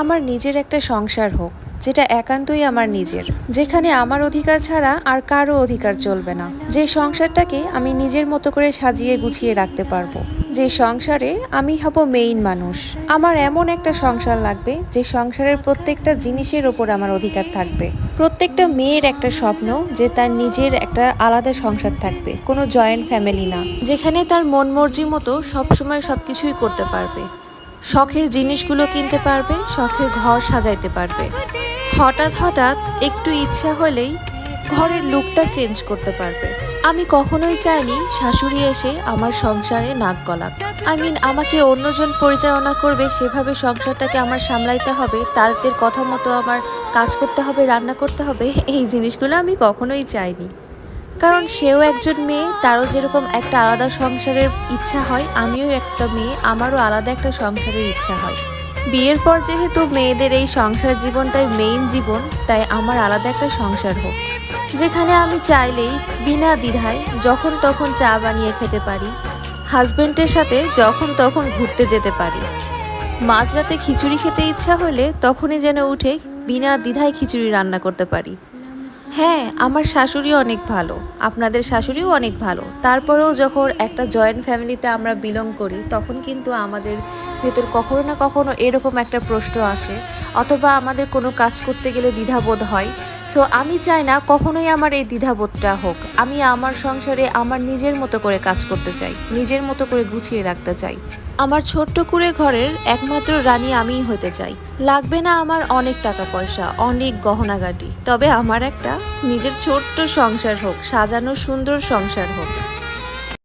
আমার নিজের একটা সংসার হোক, যেটা একান্তই আমার নিজের, যেখানে আমার অধিকার ছাড়া আর কারও অধিকার চলবে না। যে সংসারটাকে আমি নিজের মতো করে সাজিয়ে গুছিয়ে রাখতে পারব, যে সংসারে আমি হব মেইন মানুষ। আমার এমন একটা সংসার লাগবে, যে সংসারের প্রত্যেকটা জিনিসের ওপর আমার অধিকার থাকবে। প্রত্যেকটা মেয়ের একটা স্বপ্ন, যে তার নিজের একটা আলাদা সংসার থাকবে, কোনো জয়েন্ট ফ্যামিলি না, যেখানে তার মন মর্জি মতো সবসময় সবকিছুই করতে পারবে। শখের জিনিসগুলো কিনতে পারবে, শখের ঘর সাজাইতে পারবে। হঠাৎ হঠাৎ একটু ইচ্ছা হলেই ঘরের লুকটা চেঞ্জ করতে পারবে। আমি কখনোই চাইনি শাশুড়ি এসে আমার সংসারে নাক গলাক। আই মিন আমাকে অন্যজন পরিচালনা করবে, সেভাবে সংসারটাকে আমার সামলাইতে হবে তাদের কথা মতো আমার কাজ করতে হবে, রান্না করতে হবে, এই জিনিসগুলো আমি কখনোই চাইনি। কারণ সেও একজন মেয়ে, তারও যেরকম একটা আলাদা সংসারের ইচ্ছা হয়, আমিও একটা মেয়ে, আমারও আলাদা একটা সংসারের ইচ্ছা হয়। বিয়ের পর যেহেতু মেয়েদের এই সংসার জীবনটাই মেইন জীবন, তাই আমার আলাদা একটা সংসার হোক। যেখানে আমি চাইলেই, বিনা দ্বিধায়, যখন তখন চা বানিয়ে খেতে পারি, হাজবেন্ডের সাথে যখন তখন ঘুরতে যেতে পারি। মাঝরাতে খিচুড়ি খেতে ইচ্ছা হলে তখনই যেন উঠে বিনা দ্বিধায় খিচুড়ি রান্না করতে পারি। হ্যাঁ আমার শাশুড়ি অনেক ভালো। আপনাদের শাশুড়িও অনেক ভালো। তারপরেও যখন একটা জয়েন্ট ফ্যামিলিতে আমরা বিলং করি, তখন কিন্তু আমাদের ভেতর কখনো না কখনো এরকম একটা প্রশ্ন আসে। অথবা আমাদের কোনো কাজ করতে গেলে দ্বিধাবোধ হয়। সো আমি চাই না কখনোই আমার এই দ্বিধাবোধটা হোক। আমি আমার সংসারে আমার নিজের মতো করে কাজ করতে চাই, নিজের মতো করে গুছিয়ে রাখতে চাই। আমার ছোট্ট কুড়ে ঘরের একমাত্র রানী আমিই হতে চাই। লাগবে না আমার অনেক টাকা পয়সা, অনেক গহনাগাটি, তবে আমার একটা নিজের ছোট্ট সংসার হোক, সাজানো সুন্দর সংসার হোক।